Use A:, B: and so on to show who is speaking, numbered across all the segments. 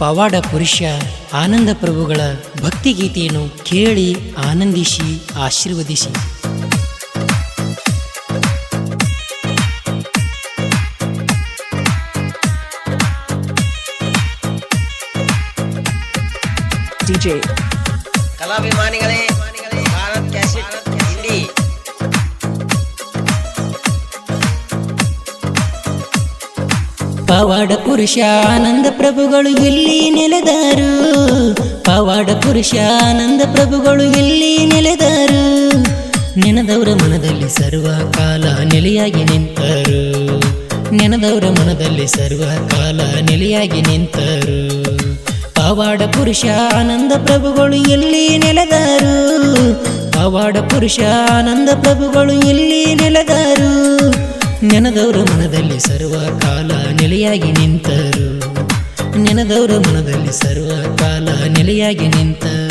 A: ಪವಾಡ ಪುರುಷ ಆನಂದ ಪ್ರಭುಗಳ ಭಕ್ತಿಗೀತೆಯನ್ನು ಕೇಳಿ ಆನಂದಿಸಿ ಆಶೀರ್ವದಿಸಿ.
B: ಕಲಾಭಿಮಾನಿಗಳೇ
A: ಪವಾಡ ಪುರುಷ ಆನಂದ ಪ್ರಭುಗಳು ಎಲ್ಲಿ ನೆಲೆದಾರು. ಪವಾಡ ಪುರುಷ ಆನಂದ ಪ್ರಭುಗಳು ಎಲ್ಲಿ ನೆಲೆದಾರು. ನೆನದವರ ಮನದಲ್ಲಿ ಸರ್ವ ಕಾಲ ನೆಲೆಯಾಗಿ ನಿಂತರು. ನೆನದವರ ಮನದಲ್ಲಿ ಸರ್ವ ಕಾಲ ನೆಲೆಯಾಗಿ ನಿಂತರು. ಪವಾಡ ಪುರುಷ ಆನಂದ ಪ್ರಭುಗಳು ಎಲ್ಲಿ ನೆಲೆದಾರು. ಪವಾಡ ಪುರುಷ ಆನಂದ ಪ್ರಭುಗಳು ಎಲ್ಲಿ ನೆಲೆದಾರು. ನೆನೆದವರ ಮನದಲ್ಲಿ ಸರ್ವ ಕಾಲ ನೆಲೆಯಾಗಿ ನಿಂತರು. ನೆನೆದವರು ಮನದಲ್ಲಿ ಸರ್ವ ಕಾಲ ನೆಲೆಯಾಗಿ ನಿಂತರು.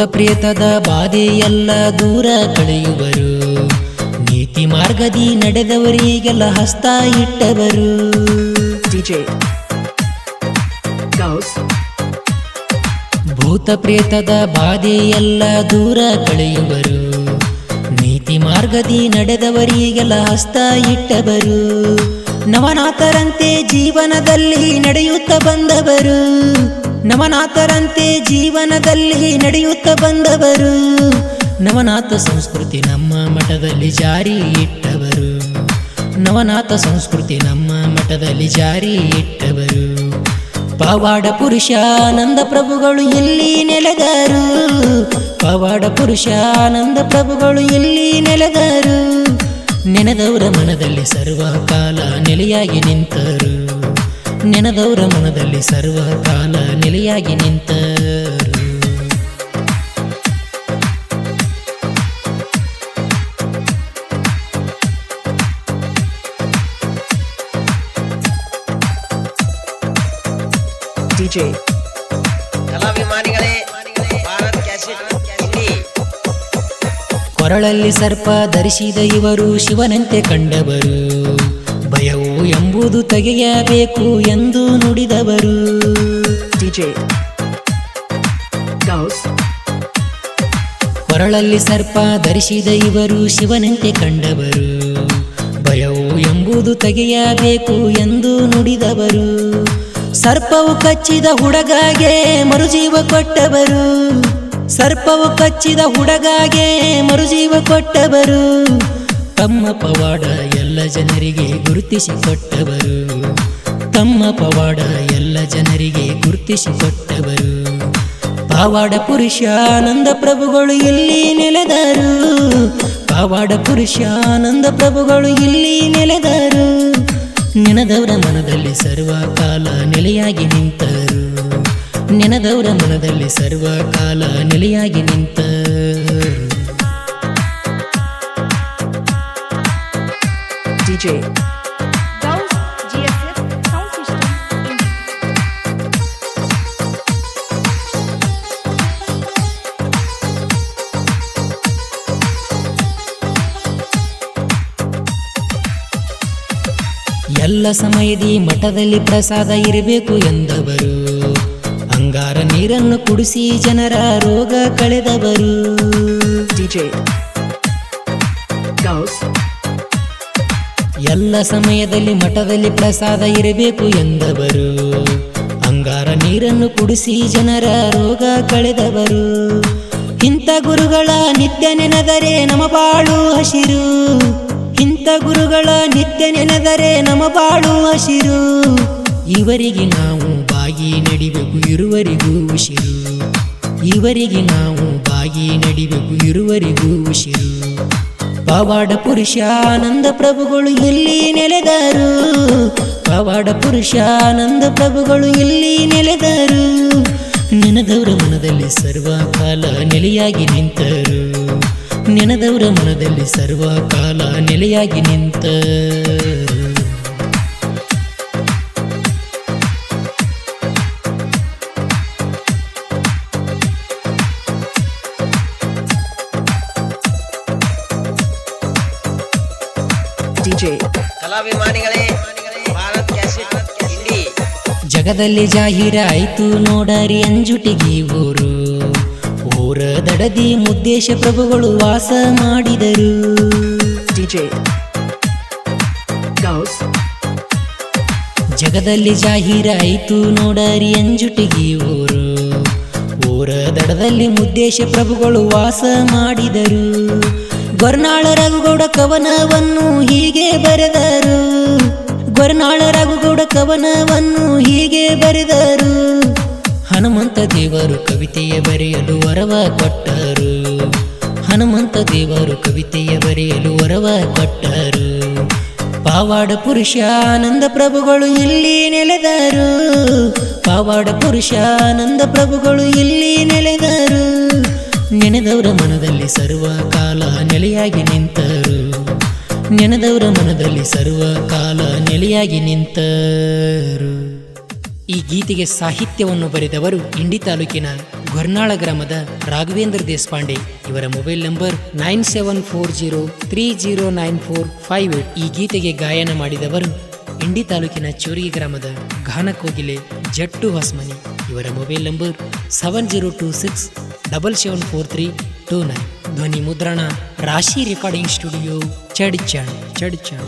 A: ಭೂತ ಪ್ರೇತದ ಬಾಧೆಯೆಲ್ಲ ದೂರ ಕಳೆಯುವರು. ನೀತಿ ಮಾರ್ಗದಿ ನಡೆದವರಿಗೆಲ್ಲ ಹಸ್ತ ಇಟ್ಟವರು. ಭೂತ ಪ್ರೇತದ ಬಾಧೆಯೆಲ್ಲ ದೂರ ಕಳೆಯುವರು. ನೀತಿ ಮಾರ್ಗದಿ ನಡೆದವರಿಗೆಲ್ಲ ಹಸ್ತ ಇಟ್ಟವರು. ನವನಾಥರಂತೆ ಜೀವನದಲ್ಲಿ ನಡೆಯುತ್ತ ಬಂದವರು. ನವನಾಥರಂತೆ ಜೀವನದಲ್ಲಿ ನಡೆಯುತ್ತ ಬಂದವರು, ನವನಾಥ ಸಂಸ್ಕೃತಿ ನಮ್ಮ ಮಠದಲ್ಲಿ ಜಾರಿ ಇಟ್ಟವರು. ನವನಾಥ ಸಂಸ್ಕೃತಿ ನಮ್ಮ ಮಠದಲ್ಲಿ ಜಾರಿ ಇಟ್ಟವರು. ಪವಾಡ ಪುರುಷ ಆನಂದ ಪ್ರಭುಗಳು ಎಲ್ಲಿ ನೆಲೆದರು. ಪವಾಡ ಪುರುಷ ಆನಂದ ಪ್ರಭುಗಳು ಎಲ್ಲಿ ನೆಲೆದರು. ನೆನೆದವರ ಮನದಲ್ಲಿ ಸರ್ವ ಕಾಲ ನೆಲೆಯಾಗಿ ನಿಂತರು. ನೆನೆದವರ ಮನದಲ್ಲಿ ಸರ್ವ ಕಾಲ ನೆಲೆಯಾಗಿ ನಿಂತ.
C: DJ,
B: ಕಲಾಭಿಮಾನಿಗಳೇ ಭಾರತ್ ಕ್ಯಾಸೆಟ್ ಹಿಂಡಿ
A: ಕೊರಳಲ್ಲಿ ಸರ್ಪ ಧರಿಸಿದ ಇವರು ಶಿವನಂತೆ ಕಂಡವರು. ಎಂಬುದು ತೆಗೆಯಬೇಕು ಎಂದು ನುಡಿದವರು. ಕೊರಳಲ್ಲಿ ಸರ್ಪ ಧರಿಸಿದ ಇವರು ಶಿವನಂತೆ ಕಂಡವರು. ಭಯವು ಎಂಬುದು ತೆಗೆಯಬೇಕು ಎಂದು ನುಡಿದವರು. ಸರ್ಪವು ಕಚ್ಚಿದ ಹುಡಗಾಗೆ ಮರುಜೀವ ಕೊಟ್ಟವರು. ಸರ್ಪವು ಕಚ್ಚಿದ ಹುಡಗಾಗೆ ಮರುಜೀವ ಕೊಟ್ಟವರು. ತಮ್ಮ ಪವಾಡ ಎಲ್ಲ ಜನರಿಗೆ ಗುರುತಿಸಿಕೊಟ್ಟವರು. ತಮ್ಮ ಪವಾಡ ಎಲ್ಲ ಜನರಿಗೆ ಗುರುತಿಸಿಕೊಟ್ಟವರು. ಪಾವಾಡ ಪುರುಷ ಆನಂದ ಪ್ರಭುಗಳು ಇಲ್ಲಿ ನೆಲೆದರು. ಪಾವಾಡ ಪುರುಷ ಆನಂದ ಪ್ರಭುಗಳು ಇಲ್ಲಿ ನೆಲೆದರು. ನೆನೆದವರ ಮನದಲ್ಲಿ ಸರ್ವ ಕಾಲ ನೆಲೆಯಾಗಿ ನಿಂತರು. ನೆನದವರ ಮನದಲ್ಲಿ ಸರ್ವ ಕಾಲ ನೆಲೆಯಾಗಿ ನಿಂತರು.
C: DJ,
A: ಎಲ್ಲ ಸಮಯದಿ ಮಠದಲ್ಲಿ ಪ್ರಸಾದ ಇರಬೇಕು ಎಂದವರು. ಅಂಗಾರ ನೀರನ್ನು ಕುಡಿಸಿ ಜನರ ರೋಗ ಕಳೆದವರು.
C: DJ, Gauss,
A: ಎಲ್ಲ ಸಮಯದಲ್ಲಿ ಮಠದಲ್ಲಿ ಪ್ರಸಾದ ಇರಬೇಕು ಎಂದವರು. ಅಂಗಾರ ನೀರನ್ನು ಕುಡಿಸಿ ಜನರ ರೋಗ ಕಳೆದವರು. ಇಂಥ ಗುರುಗಳ ನಿತ್ಯ ನೆನೆದರೆ ನಮ ಬಾಳು ಹಸಿರು. ಇಂಥ ಗುರುಗಳ ನಿತ್ಯ ನೆನೆದರೆ ನಮ ಬಾಳು ಹಸಿರು. ಇವರಿಗೆ ನಾವು ಬಾಗಿ ನಡಿಬೇಕು ಇರುವರಿಗೂ ಉಸಿರು. ಇವರಿಗೆ ನಾವು ಬಾಗಿ ನಡಿಬೇಕು ಇರುವರಿಗೂ ಉಸಿರು. ಪವಾಡ ಪುರುಷ ಆನಂದ ಪ್ರಭುಗಳು ಎಲ್ಲಿ ನೆಲೆದರು? ಪವಾಡ ಪುರುಷ ಆನಂದ ಪ್ರಭುಗಳು ಎಲ್ಲಿ ನೆಲೆದರು? ನೆನದವರ ಮನದಲ್ಲಿ ಸರ್ವ ಕಾಲ ನೆಲೆಯಾಗಿ ನಿಂತರು. ನೆನದವರ ಮನದಲ್ಲಿ ಸರ್ವಕಾಲ ನೆಲೆಯಾಗಿ ನಿಂತ
C: DJ,
B: ಕಲಾಭಿಮಾನಿಗಳೇ ಭಾರತ್ ಕ್ಯಾಸೆಟ್ ಹಿಂಡಿ
A: ಜಗದಲ್ಲಿ ಜಾಹೀರಾಯ್ತು ನೋಡರಿ ಅಂಜುಟಿಗೆ ಊರು. ಊರ ದಡದಿ ಮುದ್ದೇಶ ಪ್ರಭುಗಳು ವಾಸ ಮಾಡಿದರು. ಜಗದಲ್ಲಿ ಜಾಹೀರಾಯ್ತು ನೋಡರಿ ಅಂಜುಟಿಗೆ ಊರು. ಊರ ದಡದಲ್ಲಿ ಮುದ್ದೇಶ ಪ್ರಭುಗಳು ವಾಸ ಮಾಡಿದರು. ಗೊರ್ನಾಳ ರಘುಗೌಡ ಕವನವನ್ನು ಹೀಗೆ ಬರೆದರು. ಗೊರ್ನಾಳ ರಘುಗೌಡ ಕವನವನ್ನು ಹೀಗೆ ಬರೆದರು. ಹನುಮಂತ ದೇವರು ಕವಿತೆಯ ಬರೆಯಲು ವರವ ಕೊಟ್ಟರು. ಹನುಮಂತ ದೇವರು ಕವಿತೆಯ ಬರೆಯಲು ವರವ ಕೊಟ್ಟರು. ಪಾವಾಡ ಪುರುಷ ಆನಂದ ಪ್ರಭುಗಳು ಇಲ್ಲಿ ನೆಲೆದರು. ಪಾವಾಡ ಪುರುಷ ಆನಂದ ಪ್ರಭುಗಳು ಇಲ್ಲಿ ನೆಲೆದರು. ನೆನೆದವರ ಮನದಲ್ಲಿ ಸರ್ವ ಕಾಲ ನೆಲೆಯಾಗಿ ನಿಂತರು. ನೆನೆದವರ ಮನದಲ್ಲಿ ಸರ್ವ ಕಾಲ ನೆಲೆಯಾಗಿ ನಿಂತರು. ಈ ಗೀತೆಗೆ ಸಾಹಿತ್ಯವನ್ನು ಬರೆದವರು ಇಂಡಿ ತಾಲೂಕಿನ ಗೊರ್ನಾಳ ಗ್ರಾಮದ ರಾಘವೇಂದ್ರ ದೇಶಪಾಂಡೆ ಇವರ mobile number nine seven four zero three zero nine four five eight. ಈ ಗೀತೆಗೆ ಗಾಯನ ಮಾಡಿದವರು ಇಂಡಿ ತಾಲೂಕಿನ ಚೋರಿಗೆ ಗ್ರಾಮದ ಘಾನಕೋಗಿಲೆ ಜಟ್ಟು ಹೊಸ್ಮನಿ. ಇವರ mobile number seven zero two six double seven four three two nine ಧ್ವನಿ ಮುದ್ರಣ ರಾಶಿ ರೆಕಾರ್ಡಿಂಗ್ ಸ್ಟುಡಿಯೋ ಚಡ್ಚಣ್ ಚಡ್ಚಣ್